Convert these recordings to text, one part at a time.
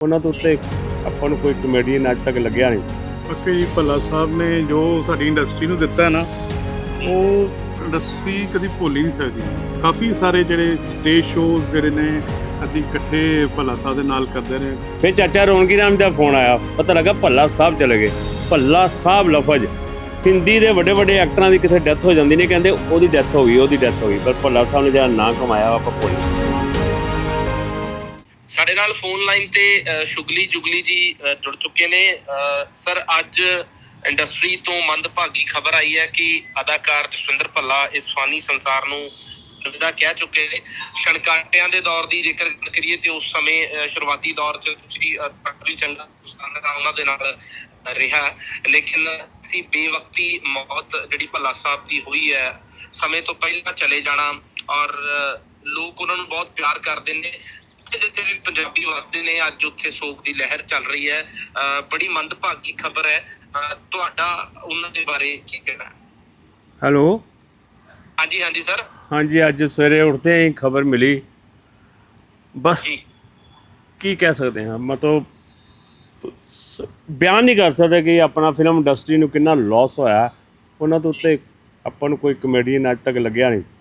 ਉਹਨਾਂ ਦੇ ਉੱਤੇ ਆਪਾਂ ਨੂੰ ਕੋਈ ਕਮੇਡੀਅਨ ਅੱਜ ਤੱਕ ਲੱਗਿਆ ਨਹੀਂ ਸੀ। ਬਾਕੀ ਜੀ ਭੱਲਾ ਸਾਹਿਬ ਨੇ ਜੋ ਸਾਡੀ ਇੰਡਸਟਰੀ ਨੂੰ ਦਿੱਤਾ ਹੈ ਨਾ ਉਹ ਇੰਡਸਟਰੀ ਕਦੀ ਭੁੱਲ ਹੀ ਨਹੀਂ ਸਕਦੀ। ਕਾਫੀ ਸਾਰੇ ਜਿਹੜੇ ਸਟੇਜ ਸ਼ੋਜ਼ ਜਿਹੜੇ ਨੇ ਅਸੀਂ ਇਕੱਠੇ ਭੱਲਾ ਸਾਹਿਬ ਦੇ ਨਾਲ ਕਰਦੇ ਰਹੇ। ਫਿਰ ਚਾਚਾ ਰੌਣਕੀ ਰਾਮ ਦਾ ਫੋਨ ਆਇਆ ਪਤਾ ਲੱਗਾ ਭੱਲਾ ਸਾਹਿਬ ਚਲੇ ਗਏ। ਭੱਲਾ ਸਾਹਿਬ ਲਫ਼ਜ਼ ਹਿੰਦੀ ਦੇ ਵੱਡੇ ਵੱਡੇ ਐਕਟਰਾਂ ਦੀ ਕਿਥੇ ਡੈਥ ਹੋ ਜਾਂਦੀ ਨੇ ਕਹਿੰਦੇ ਉਹਦੀ ਡੈਥ ਹੋ ਗਈ ਉਹਦੀ ਡੈਥ ਹੋ ਗਈ ਪਰ ਭੱਲਾ ਸਾਹਿਬ ਨੇ ਜਿਹੜਾ ਨਾਂ ਕਮਾਇਆ ਆਪਾਂ ਭੁੱਲ ਨਹੀਂ ਸਕਦੇ। ਸਾਡੇ ਨਾਲ ਫੋਨ ਲਾਈਨ ਤੇ ਸ਼ੁਗਲੀ ਜੁਗਲੀ ਜੀ ਜੁੜ ਚੁੱਕੇ ਨੇ। ਸਰ ਅੱਜ ਇੰਡਸਟਰੀ ਤੋਂ ਮੰਦਭਾਗੀ ਖਬਰ ਆਈ ਹੈ ਕਿ ਅਦਾਕਾਰ ਜਸਵਿੰਦਰ ਭੱਲਾ ਇਸ ਫਾਨੀ ਸੰਸਾਰ ਨੂੰ ਅਲਵਿਦਾ ਕਹਿ ਚੁੱਕੇ ਨੇ। ਛਣਕਾਟਿਆਂ ਦੇ ਦੌਰ ਦੀ ਜੇਕਰ ਕਰੀਏ ਤੇ ਉਸ ਸਮੇਂ ਸ਼ੁਰੂਆਤੀ ਦੌਰ 'ਚ ਤੁਸੀਂ ਅ, ਚੰਗਾ ਦੋਸਤਾਨਾ ਦਾ ਉਹਨਾਂ ਦੇ ਨਾਲ ਰਿਹਾ। ਲੇਕਿਨ ਸੀ ਬੇਵਕਤੀ ਮੌਤ ਜਿਹੜੀ ਭੱਲਾ ਸਾਹਿਬ ਦੀ ਹੋਈ ਹੈ ਸਮੇਂ ਤੋਂ ਪਹਿਲਾਂ ਚਲੇ ਜਾਣਾ ਔਰ ਲੋਕ ਉਹਨਾਂ ਨੂੰ ਬਹੁਤ ਪਿਆਰ ਕਰਦੇ ਨੇ। ਜਿੱਥੇ ਵੀ ਪੰਜਾਬੀ ਵਸਦੇ ਨੇ ਅੱਜ ਉੱਥੇ ਸੋਗ ਦੀ ਲਹਿਰ ਚੱਲ ਰਹੀ ਹੈ। ਬੜੀ ਮੰਦਭਾਗੀ ਖਬਰ ਹੈ। ਤੁਹਾਡਾ ਉਹਨਾਂ ਦੇ ਬਾਰੇ ਕੀ ਕਹਿਣਾ ਹੈ? ਹੈਲੋ? ਹਾਂਜੀ ਹਾਂਜੀ ਸਰ। ਹਾਂਜੀ ਅੱਜ ਸਵੇਰੇ ਉੱਠਦੇ ਹੀ ਖਬਰ ਮਿਲੀ। ਬਸ ਕੀ ਕਹਿ ਸਕਦੇ ਹਾਂ? ਮਤਲਬ ਬਿਆਨ ਨਹੀਂ ਕਰ ਸਕਦੇ ਕਿ ਆਪਣਾ ਫਿਲਮ ਇੰਡਸਟਰੀ ਨੂੰ ਕਿੰਨਾ ਲਾਸ ਹੋਇਆ। ਉਹਨਾਂ ਦੇ ਉੱਤੇ ਆਪਾਂ ਨੂੰ ਕੋਈ ਕਮੇਡੀਅਨ ਅੱਜ ਤੱਕ ਲੱਗਿਆ ਨਹੀਂ ਸੀ।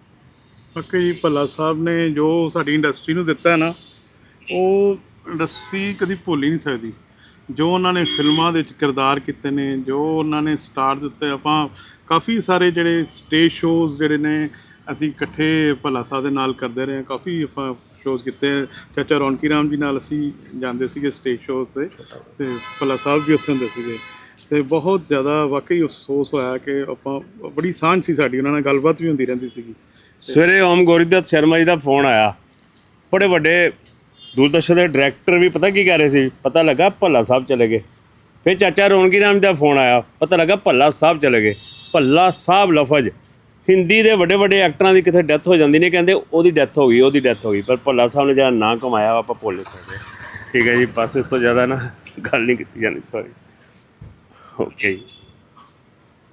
ਬਾਕੀ ਜੀ ਭੱਲਾ ਸਾਹਿਬ ਨੇ ਜੋ ਸਾਡੀ ਇੰਡਸਟਰੀ ਨੂੰ ਦਿੱਤਾ ਹੈ ਨਾ ਉਹ ਇੰਡਸਟਰੀ ਕਦੀ ਭੁੱਲ ਹੀ ਨਹੀਂ ਸਕਦੀ। ਜੋ ਉਹਨਾਂ ਨੇ ਫਿਲਮਾਂ ਦੇ ਵਿੱਚ ਕਿਰਦਾਰ ਕੀਤੇ ਨੇ, ਜੋ ਉਹਨਾਂ ਨੇ ਸਟਾਰ ਦਿੱਤੇ, ਆਪਾਂ ਕਾਫੀ ਸਾਰੇ ਜਿਹੜੇ ਸਟੇਜ ਸ਼ੋਜ਼ ਜਿਹੜੇ ਨੇ, ਅਸੀਂ ਇਕੱਠੇ ਭਲਾ ਸਾਹਿਬ ਦੇ ਨਾਲ ਕਰਦੇ ਰਹੇ ਹਾਂ। ਕਾਫੀ ਆਪਾਂ ਸ਼ੋਜ਼ ਕੀਤੇ ਚਾਚਾ ਰੌਣਕੀ ਰਾਮ ਜੀ ਨਾਲ ਅਸੀਂ ਜਾਂਦੇ ਸੀਗੇ ਸਟੇਜ ਸ਼ੋਜ਼ ਤੇ ਤੇ ਭਲਾ ਸਾਹਿਬ ਵੀ ਉੱਥੇ ਹੁੰਦੇ ਸੀਗੇ। ਤੇ ਬਹੁਤ ਜ਼ਿਆਦਾ ਵਾਕਈ ਅਫਸੋਸ ਹੋਇਆ ਕਿ ਆਪਾਂ, ਬੜੀ ਸਾਂਝ ਸੀ ਸਾਡੀ, ਉਹਨਾਂ ਨਾਲ ਗੱਲਬਾਤ ਵੀ ਹੁੰਦੀ ਰਹਿੰਦੀ ਸੀਗੀ। ਸਵੇਰੇ ਓਮ ਗੋਰੀਦਤ ਸ਼ਰਮਾ ਜੀ ਦਾ ਫੋਨ ਆਇਆ। ਬੜੇ ਵੱਡੇ ਦੂਰਦਰਸ਼ਨ ਦੇ ਡਾਇਰੈਕਟਰ ਵੀ ਪਤਾ ਕੀ ਕਹਿ ਰਹੇ ਸੀ? ਪਤਾ ਲੱਗਾ ਭੱਲਾ ਸਾਹਿਬ ਚਲੇ ਗਏ। ਫਿਰ ਚਾਚਾ ਰੌਣਕੀ ਰਾਮ ਦਾ ਫੋਨ ਆਇਆ। ਪਤਾ ਲੱਗਾ ਭੱਲਾ ਸਾਹਿਬ ਚਲੇ ਗਏ। ਭੱਲਾ ਸਾਹਿਬ ਲਫ਼ਜ਼। ਹਿੰਦੀ ਦੇ ਵੱਡੇ ਵੱਡੇ ਐਕਟਰਾਂ ਦੀ ਕਿਥੇ ਡੈਥ ਹੋ ਜਾਂਦੀ ਨੇ, ਕਹਿੰਦੇ ਉਹਦੀ ਡੈਥ ਹੋ ਗਈ, ਉਹਦੀ ਡੈਥ ਹੋ ਗਈ। ਪਰ ਭੱਲਾ ਸਾਹਿਬ ਨੇ ਜਿਹੜਾ ਨਾਂ ਕਮਾਇਆ ਆਪਾਂ ਭੁੱਲ ਨਹੀਂ ਸਕਦੇ ਠੀਕ ਹੈ ਜੀ, ਬਸ ਇਸ ਤੋਂ ਜ਼ਿਆਦਾ ਨਾ ਗੱਲ ਨਹੀਂ ਕੀਤੀ ਜਾਣੀ ਸੌਰੀ ਓਕੇ ਜੀ।